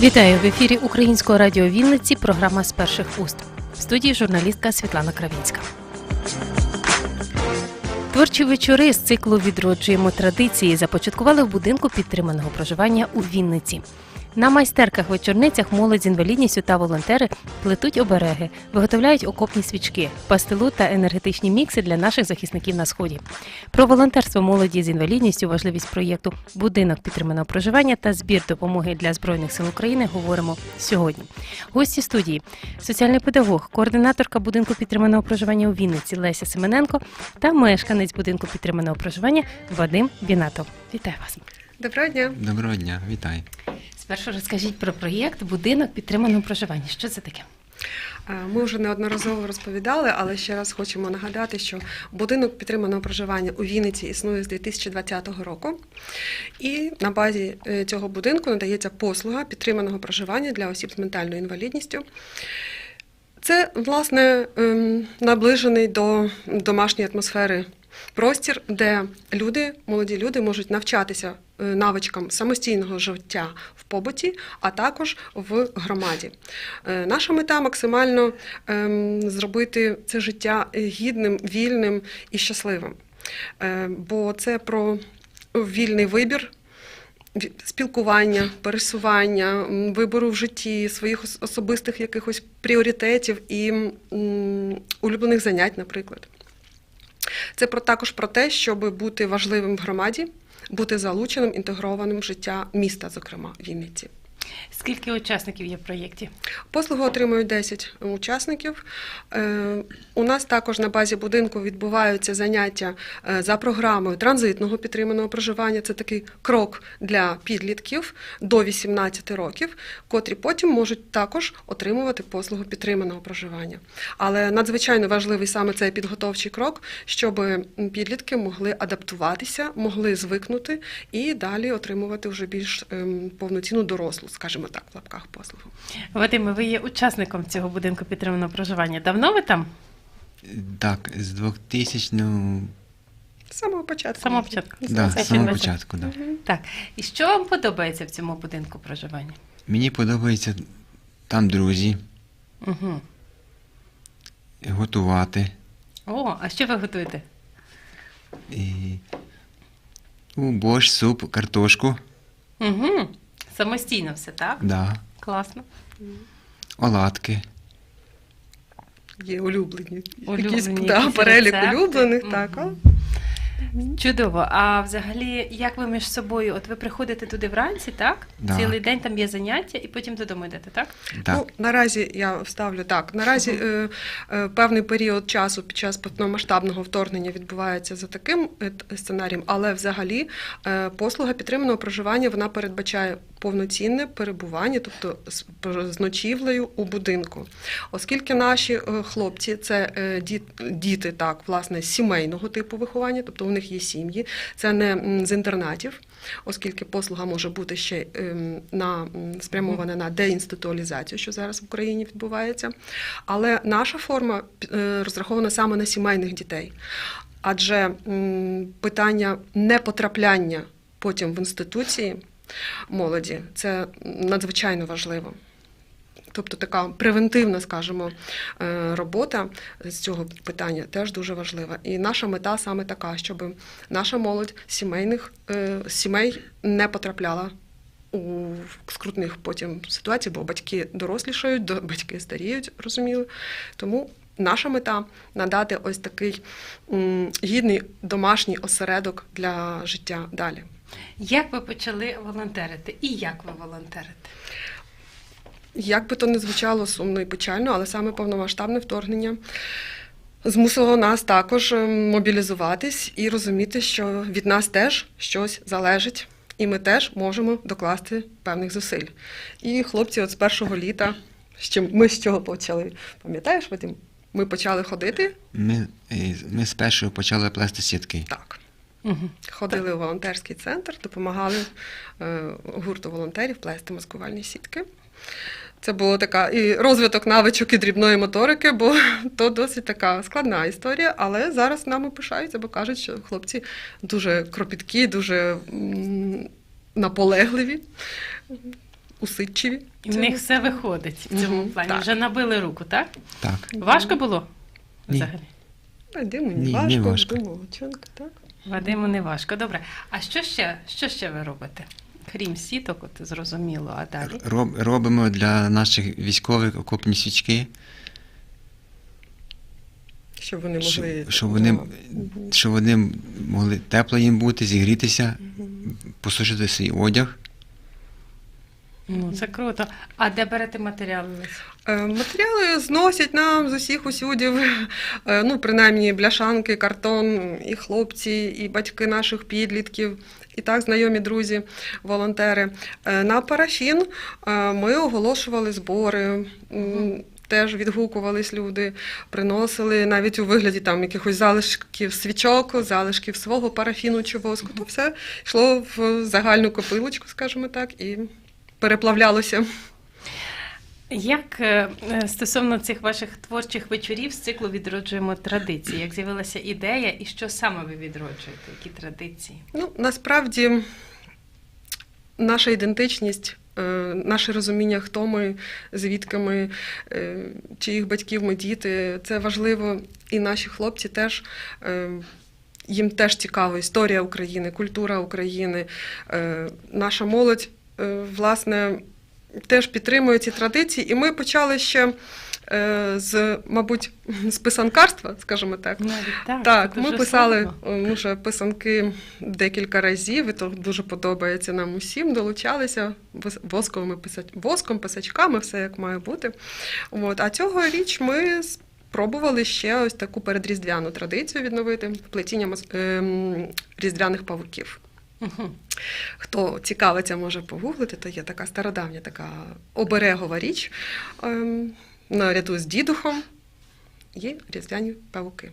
Вітаю в ефірі Українського радіо Вінниці. Програма з перших уст. В студії журналістка Світлана Кравінська. Творчі вечори з циклу Відроджуємо традиції започаткували в будинку підтриманого проживання у Вінниці. На майстерках вечорницях молодь з інвалідністю та волонтери плетуть обереги, виготовляють окопні свічки, пастилу та енергетичні мікси для наших захисників на сході. Про волонтерство молоді з інвалідністю, важливість проєкту Будинок підтриманого проживання та збір допомоги для збройних сил України говоримо сьогодні. Гості студії соціальний педагог, координаторка будинку підтриманого проживання у Вінниці Леся Семененко та мешканець будинку підтриманого проживання Вадим Бінатов. Вітаю вас. Доброго дня. Доброго дня, вітаю. Спершу розкажіть про проєкт Будинок підтриманого проживання. Що це таке? Е, Ми вже неодноразово розповідали, але ще раз хочемо нагадати, що будинок підтриманого проживання у Вінниці існує з 2020 року. І на базі е, цього будинку надається послуга підтриманого проживання для осіб з ментальною інвалідністю. Це, власне, ем, наближений до домашньої атмосфери простір, де люди, молоді люди можуть навчатися е, навичкам самостійного життя в побуті, а також в громаді. Е, Наша мета максимально ем, зробити це життя гідним, вільним і щасливим. Е, Бо це про вільний вибір спілкування, пересування, вибору в житті, своїх особистих якихось пріоритетів і улюблених занять, наприклад. Це про також про те, щоб бути важливим в громаді, бути залученим, інтегрованим в життя міста, зокрема Вінниці. Скільки учасників є в проєкті? Послугу отримують 10 учасників. Е, У нас також на базі будинку відбуваються заняття е, за програмою транзитного підтриманого проживання. Це такий крок для підлітків до 18 років, котрі потім можуть також отримувати послугу підтриманого проживання. Але надзвичайно важливий саме цей підготовчий крок, щоб підлітки могли адаптуватися, могли звикнути і далі отримувати вже більш ем, повноцінну дорослу, скажімо так, в лапках послугу. Вадиме, ви є учасником цього будинку підтриманого проживання. Давно ви там? Так, з 2000, ну, З самого початку. З самого початку. да, з самого початку, да. Так. І що вам подобається в цьому будинку проживання? Мені подобається там друзі, Угу. готувати. О, а що ви готуєте? І... Ну, борщ, суп, картошку, Угу. Самостійно все, так? да. Класно. оладки. Є улюблені. Улюблені Якісь, якісь да, перелік рецепти. улюблених, так. а? Чудово. А взагалі, як ви між собою? От ви приходите туди вранці, так? Да. Цілий день там є заняття, і потім додому йдете, так? Так. Ну, наразі я вставлю так. Наразі е, е, певний період часу під час повномасштабного вторгнення відбувається за таким е, сценарієм, але взагалі е, послуга підтриманого проживання вона передбачає повноцінне перебування, тобто з, з ночівлею у будинку. Оскільки наші е, хлопці це е, діти, так, власне, сімейного типу виховання, тобто у них є сім'ї, це не з інтернатів, оскільки послуга може бути ще ем, на спрямована на деінституалізацію, що зараз в Україні відбувається. Але наша форма е, розрахована саме на сімейних дітей. Адже питання непотрапляння потім в інституції молоді це надзвичайно важливо. Тобто така превентивна, скажімо, е, робота з цього питання теж дуже важлива. І наша мета саме така, щоб наша молодь сімейних е, сімей не потрапляла у скрутних потім ситуацій, бо батьки дорослішають, батьки старіють, розуміли. Тому наша мета надати ось такий гідний домашній осередок для життя далі. Як ви почали волонтерити? І як ви волонтерите? Як би то не звучало сумно і печально, але саме повномасштабне вторгнення змусило нас також е, мобілізуватись і розуміти, що від нас теж щось залежить, і ми теж можемо докласти певних зусиль. І хлопці, от з першого літа, з чим ми з чого почали? Пам'ятаєш, Вадим? Ми почали ходити Ми, е, ми спершу почали плести сітки. так. Угу. Ходили у волонтерський центр, допомагали е, гурту волонтерів плести маскувальні сітки. Це було така і розвиток навичок і дрібної моторики, бо то досить така складна історія. Але зараз нами пишаються, бо кажуть, що хлопці дуже кропіткі, дуже наполегливі, усидчиві. І в них все виходить в цьому Мгм, плані. так. Вже набили руку, так? Так. Важко було? Ні. Взагалі? Вадиму Ні, не не важко, важко. Вадиму так. Вадиму не важко. Добре. А що ще, що ще ви робите? Крім сіток, от зрозуміло, а далі? Роб, робимо для наших військових окопні свічки, Щоб вони могли. щоб, вони, да. Щоб вони могли тепло їм бути, зігрітися, Мгм. посушити свій одяг. Ну, це круто. А де берете матеріали? Е, Матеріали зносять нам з усіх усюдів, Е, ну, принаймні бляшанки, картон, і хлопці, і батьки наших підлітків, і так знайомі друзі, волонтери. Е, На парафін е, ми оголошували збори. Теж відгукувались люди, приносили навіть у вигляді там якихось залишків свічок, залишків свого парафіну чи воску. То все йшло в загальну копилочку, скажімо так, і переплавлялося. Як е, е, стосовно цих ваших творчих вечорів з циклу відроджуємо традиції? Як з'явилася ідея і що саме ви відроджуєте? Які традиції? Ну, насправді, наша ідентичність, е, наше розуміння, хто ми, звідки ми, чиїх батьків ми діти, це важливо. І наші хлопці теж. Їм теж цікава історія України, культура України. Наша молодь, власне, теж підтримує ці традиції. І ми почали ще е, з, мабуть, з писанкарства, скажімо так. Навіть так, Так, ми писали е, вже писанки декілька разів, і то дуже подобається нам усім. Долучалися вос- восковими писач... воском, писачками, все як має бути. От. А цьогоріч ми спробували ще ось таку передріздвяну традицію відновити плетіння ем, різдвяних павуків. Хто цікавиться, може погуглити, то є така стародавня, така оберегова річ. Ем, наряду з дідухом є різдвяні павуки.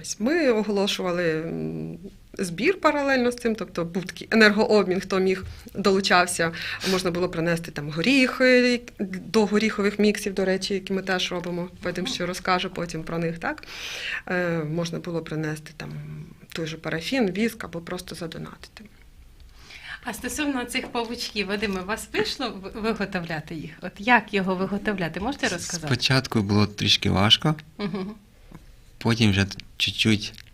Ось ми оголошували збір паралельно з цим, тобто був такий енергообмін, хто міг долучався. Можна було принести там горіхи до горіхових міксів, до речі, які ми теж робимо. Вадим ще розкаже потім про них. Так е, можна було принести там той же парафін, віск або просто задонатити. А стосовно цих павучків, Вадиме, вас вийшло виготовляти їх? От як його виготовляти? Можете розказати? Спочатку було трішки важко, Мгм. потім вже чуть-чуть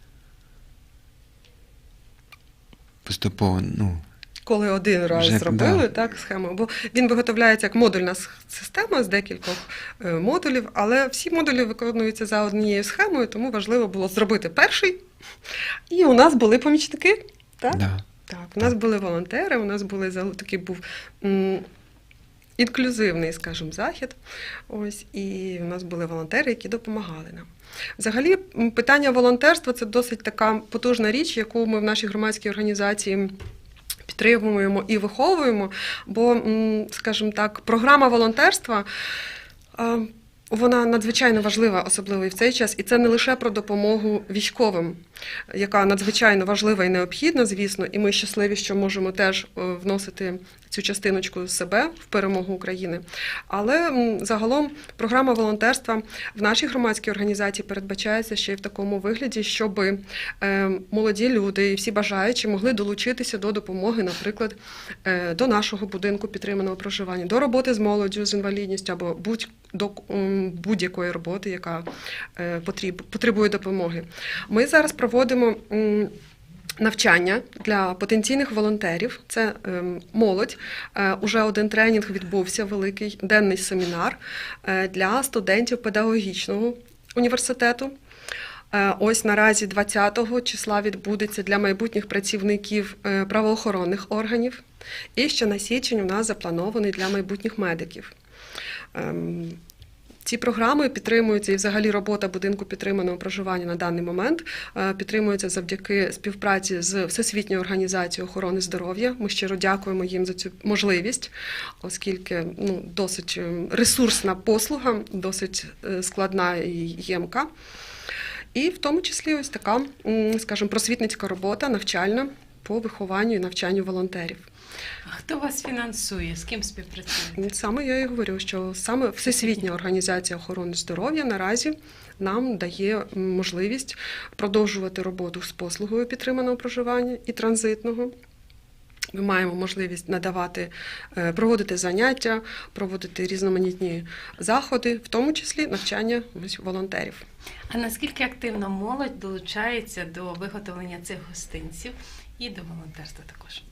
поступово, ну, Коли один раз Вже, зробили да. так схему, бо він виготовляється як модульна система з декількох е, модулів, але всі модулі виконуються за однією схемою, тому важливо було зробити перший. І у нас були помічники. Так, да. так у нас були волонтери, у нас були такий був м, інклюзивний, скажімо, захід. Ось, і у нас були волонтери, які допомагали нам. Взагалі, питання волонтерства це досить така потужна річ, яку ми в нашій громадській організації підтримуємо і виховуємо. Бо, скажімо так, програма волонтерства. Вона надзвичайно важлива, особливо і в цей час, і це не лише про допомогу військовим, яка надзвичайно важлива і необхідна, звісно, і ми щасливі, що можемо теж е, вносити цю частиночку себе в перемогу України. Але загалом програма волонтерства в нашій громадській організації передбачається ще й в такому вигляді, щоб е, молоді люди і всі бажаючі могли долучитися до допомоги, наприклад, е, до нашого будинку підтриманого проживання, до роботи з молоддю з інвалідністю або будь до будь-якої роботи, яка е, потребує допомоги. Ми зараз проводимо. Навчання для потенційних волонтерів це ем, молодь. Е, уже один тренінг відбувся, великий денний семінар е, для студентів педагогічного університету. Ось наразі 20 числа відбудеться для майбутніх працівників правоохоронних органів. І ще на січень у нас запланований для майбутніх медиків. Ем, Ці програми підтримуються і взагалі робота будинку підтриманого проживання на даний момент е, підтримується завдяки співпраці з Всесвітньою організацією охорони здоров'я. Ми щиро дякуємо їм за цю можливість, оскільки ну, досить е, ресурсна послуга, досить е, складна і ємка. І в тому числі ось така, скажімо, просвітницька робота, навчальна по вихованню і навчанню волонтерів. Хто вас фінансує? З ким співпрацюєте? Саме я і говорю, що саме Всесвітня організація охорони здоров'я наразі нам дає можливість продовжувати роботу з послугою підтриманого проживання і транзитного. Ми маємо можливість надавати, е, проводити заняття, проводити різноманітні заходи, в тому числі навчання волонтерів. А наскільки активно молодь долучається до виготовлення цих гостинців і до волонтерства також?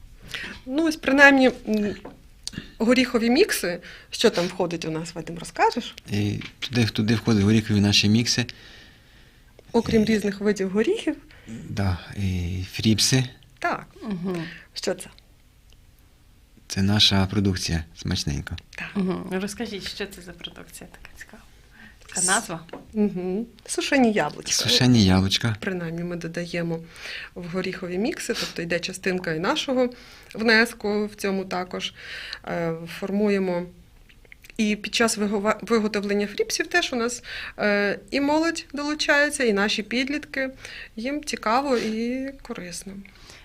Ну, ось принаймні горіхові мікси. Що там входить у нас, Вадим, розкажеш? І туди, туди входять горіхові наші мікси, Окрім різних видів горіхів. да, і фріпси. Так, Угу. що це? Це наша продукція смачненька. Так. Угу. Розкажіть, що це за продукція така цікава? Така назва? Угу. Сушені яблучка. Сушені яблучка. Принаймні ми додаємо в горіхові мікси, тобто йде частинка і нашого внеску в цьому також. Е, Формуємо. І під час виготовлення фріпсів теж у нас е, і молодь долучається, і наші підлітки. Їм цікаво і корисно.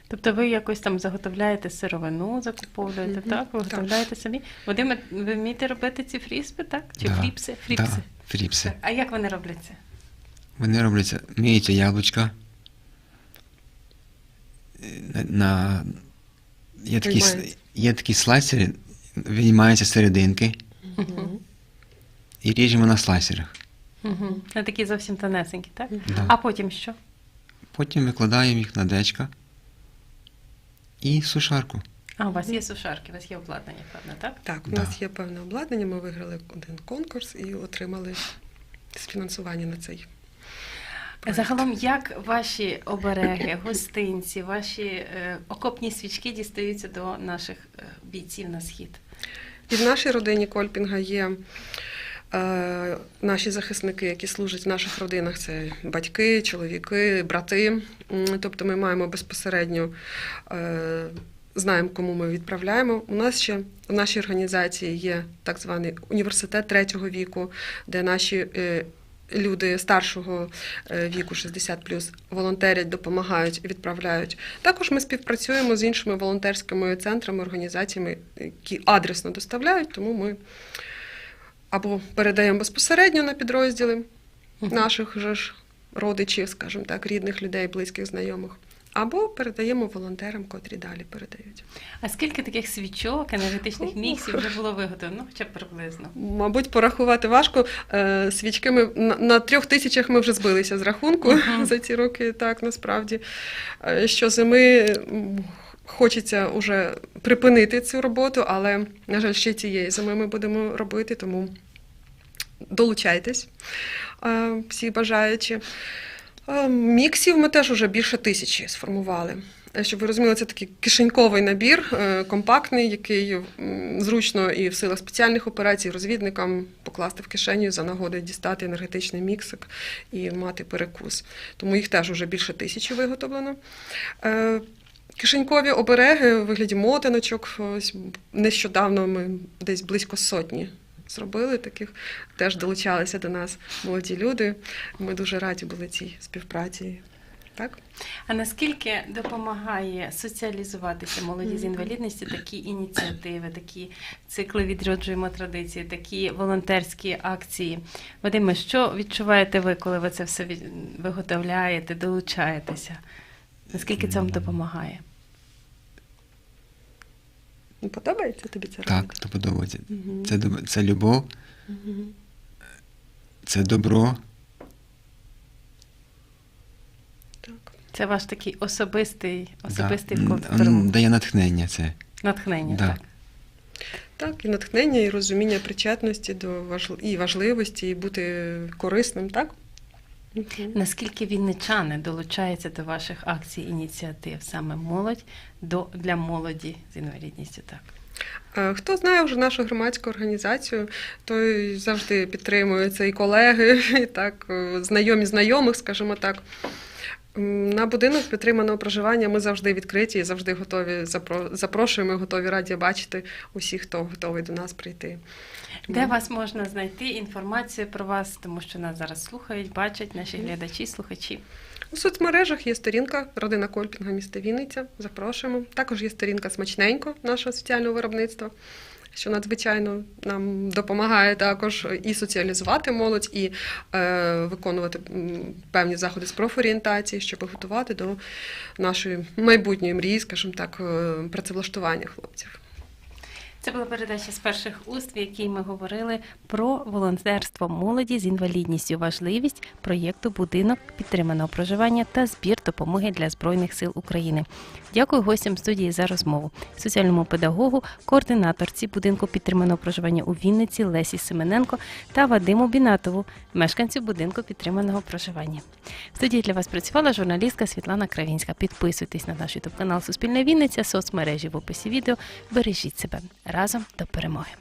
Тобто ви якось там заготовляєте сировину, закуповуєте, Мгм. так? Виготовляєте самі. Вадиме, ви вмієте робити ці фріспи, так? Чи Да, фріпси? Фріпси. Да, фріпси. А як вони робляться? Вони робляться, миються яблучка. е, На, на, є, такі, є такі слайсери, виймаються серединки Мгм. і ріжемо на слайсерах. Угу. Вони такі зовсім тонесенькі, так? Да. А потім що? Потім викладаємо їх на дечка і в сушарку. А, у вас є сушарки, у вас є обладнання, певно, так? Так, у Да. нас є певне обладнання. Ми виграли один конкурс і отримали фінансування на цей. проект. Загалом, як ваші обереги, гостинці, ваші е, окопні свічки дістаються до наших е, бійців на схід? І в нашій родині Кольпінга є е, наші захисники, які служать в наших родинах. Це батьки, чоловіки, брати. Тобто ми маємо безпосередньо. Е, Знаємо, кому ми відправляємо. У нас ще в нашій організації є так званий університет третього віку, де наші е, люди старшого е, віку, 60 волонтерять, допомагають, відправляють. Також ми співпрацюємо з іншими волонтерськими центрами, організаціями, які адресно доставляють, тому ми або передаємо безпосередньо на підрозділи наших же ж родичів, скажімо так, рідних людей, близьких знайомих, або передаємо волонтерам, котрі далі передають. А скільки таких свічок, енергетичних міксів вже було виготовлено? Ну, хоча б приблизно. Мабуть, порахувати важко. Е, Свічки ми на, трьох тисячах ми вже збилися з рахунку за ці роки. Так насправді Е, щозими м, хочеться вже припинити цю роботу, але на жаль, ще цієї зими ми будемо робити, тому долучайтесь е, всі бажаючі. Міксів ми теж вже більше тисячі сформували. Е, Щоб ви розуміли, це такий кишеньковий набір, е, компактний, який зручно і в силах спеціальних операцій розвідникам покласти в кишеню за нагоди дістати енергетичний міксик і мати перекус. Тому їх теж вже більше тисячі виготовлено. Е, Кишенькові обереги у вигляді мотиночок. Нещодавно ми десь близько сотні зробили таких. Теж долучалися до нас молоді люди. Ми дуже раді були цій співпраці. Так? А наскільки допомагає соціалізуватися молоді з інвалідністю такі ініціативи, такі цикли відроджуємо традиції, такі волонтерські акції? Вадиме, що відчуваєте ви, коли ви це все виготовляєте, долучаєтеся? Наскільки це вам допомагає? Подобається тобі це Так, то подобається. Мгм. Це, це любов, Мгм. це добро. Так. Це ваш такий особистий, особистий да. перемогу. Дає натхнення це. натхнення. Да. Так. Так, і натхнення, і розуміння причетності до важ... і важливості, і бути корисним, так? Наскільки вінничани долучаються до ваших акцій, ініціатив, саме молодь до для молоді з інвалідністю? Так. Е, Хто знає вже нашу громадську організацію, той завжди підтримується і колеги, і так, е, знайомі знайомих, скажімо так. На будинок підтриманого проживання ми завжди відкриті і завжди готові запро- запрошуємо, і готові раді бачити усіх, хто готовий до нас прийти. Де вас можна знайти інформацію про вас, тому що нас зараз слухають, бачать наші глядачі, слухачі. У соцмережах є сторінка Родина Кольпінга міста Вінниця. Запрошуємо. Також є сторінка Смачненько нашого соціального виробництва, що надзвичайно нам допомагає також і соціалізувати молодь, і е, виконувати певні заходи з профорієнтації, щоб готувати до нашої майбутньої мрії, скажімо так, е, працевлаштування хлопців. Це була передача з перших уст, в якій ми говорили про волонтерство молоді з інвалідністю, важливість проєкту Будинок підтриманого проживання та збір допомоги для Збройних сил України. Дякую гостям студії за розмову. Соціальному педагогу, координаторці будинку підтриманого проживання у Вінниці Лесі Семененко та Вадиму Бінатову, мешканцю будинку підтриманого проживання. В студії для вас працювала журналістка Світлана Кравінська. Підписуйтесь на наш ютуб канал Суспільна Вінниця, соцмережі в описі відео. Бережіть себе разом до перемоги.